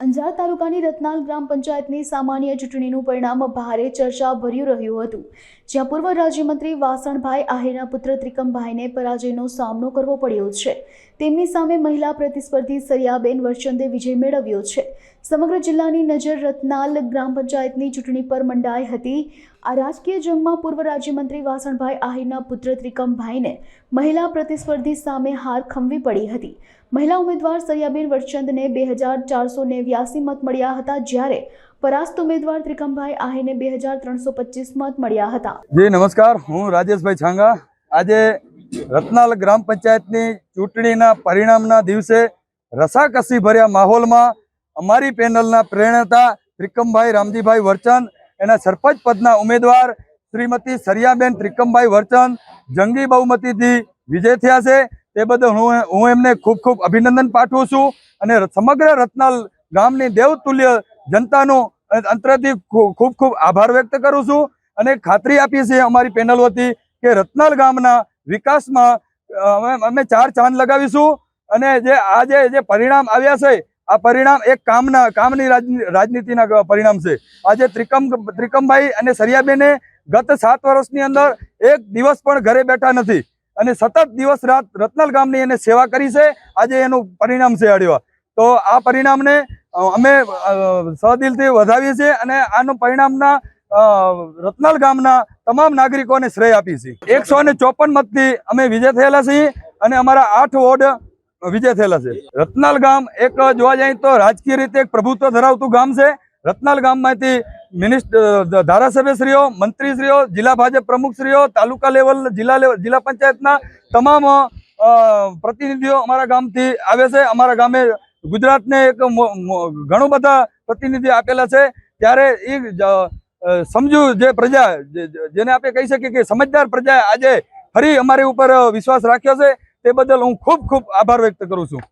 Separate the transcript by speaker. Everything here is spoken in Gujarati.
Speaker 1: અંજાર તાલુકાની રત્નાલ ગ્રામ પંચાયતની સામાન્ય ચૂંટણીનું પરિણામ ભારે ચર્ચા ભર્યું રહ્યું હતું. જ્યાં પૂર્વ રાજ્યમંત્રી વાસણભાઈ આહિરના પુત્ર ત્રિકમભાઈને પરાજયનો સામનો કરવો પડ્યો છે. તેમની સામે મહિલા પ્રતિસ્પર્ધી સરિયાબેન વરચંદે વિજય મેળવ્યો છે. સમગ્ર જિલ્લાની નજર રત્નાલ ગ્રામ પંચાયતની ચૂંટણી પર મંડાઈ હતી. આ રાજકીય જંગમાં પૂર્વ રાજ્યમંત્રી વાસણભાઈ આહિરના પુત્ર ત્રિકમભાઈને મહિલા પ્રતિસ્પર્ધી સામે હાર ખમવી પડી હતી. મહિલા ઉમેદવાર સરિયાબેન વરચંદને બે હજાર ચારસો નેવ્યાસી મત મળ્યા હતા જ્યારે પરાસ્ત ઉમેદવાર ત્રિકમભાઈ આહિને બે હજાર ત્રણસો પચીસ મત મળ્યા હતા.
Speaker 2: જી, નમસ્કાર. હું રાજેશભાઈ છાંગા. આજે રત્નાલ ગ્રામ પંચાયતની ચૂંટણીના પરિણામના દિવસે રસાકસી ભર્યા માહોલમાં અમારી પેનલના પ્રેરણતા ત્રિકમભાઈ રામજીભાઈ વરચંદ. એના સરપંચ પદના ઉમેદવાર શ્રીમતી સરિયાબેન ત્રિકમભાઈ વર્ચન, જંગી બહુમતીથી વિજય થયા છે. તે બદલ હું હું એમને ખૂબ ખૂબ અભિનંદન પાઠવું છું અને સમગ્ર રત્નાલ ગામની દેવતુલ્ય જનતાનો અંતરથી ખૂબ ખૂબ આભાર વ્યક્ત કરું છું અને ખાતરી આપીએ છીએ અમારી પેનલ વતી કે રત્નાલ ગામના વિકાસમાં અમે ચાર ચાંદ લગાવીશું અને જે આજે જે પરિણામ આવ્યા છે આ પરિણામ એક કામના, કામની રાજની- રાજનીતિના પરિણામ છે. આજે ત્રિકમ, ત્રિકમભાઈ અને સરિયાબેને ગત સાત વર્ષની અંદર એક દિવસ પણ ઘરે બેઠા નથી અને સતત દિવસ રાત રત્નાલ ગામની એને સેવા કરી છે. આજે એનું પરિણામ છે અડવા તો આ પરિણામને અમે સહદિલથી વધાવીએ છીએ અને આનું પરિણામના રત્નાલ ગામના તમામ નાગરિકોને શ્રેય આપીએ છીએ. એકસો ચોપન મતથી અમે વિજય થયેલા છીએ અને અમારા આઠ વોર્ડ વિજય થયેલા છે. રત્નાલ ગામ એક જોવા જઈએ તો રાજકીય રીતે એક પ્રભુત્વ ધરાવતું ગામ છે. રત્નાલ ગામમાંથી મિનિસ્ટર ધારાસભ્યશ્રીઓ, મંત્રીશ્રીઓ, જિલ્લા ભાજપ પ્રમુખશ્રીઓ, તાલુકા લેવલ, જિલ્લા લેવલ જિલ્લા પંચાયતના તમામ પ્રતિનિધિઓ અમારા ગામથી આવે છે. અમારા ગામે ગુજરાતને એક ઘણું બધા પ્રતિનિધિ આપેલા છે. ત્યારે એ સમજુ જે પ્રજા જેને આપણે કહી શકીએ કે સમજદાર પ્રજાએ આજે ફરી અમારી ઉપર વિશ્વાસ રાખ્યો છે. તે બદલ હું ખૂબ ખૂબ આભાર વ્યક્ત કરું છું.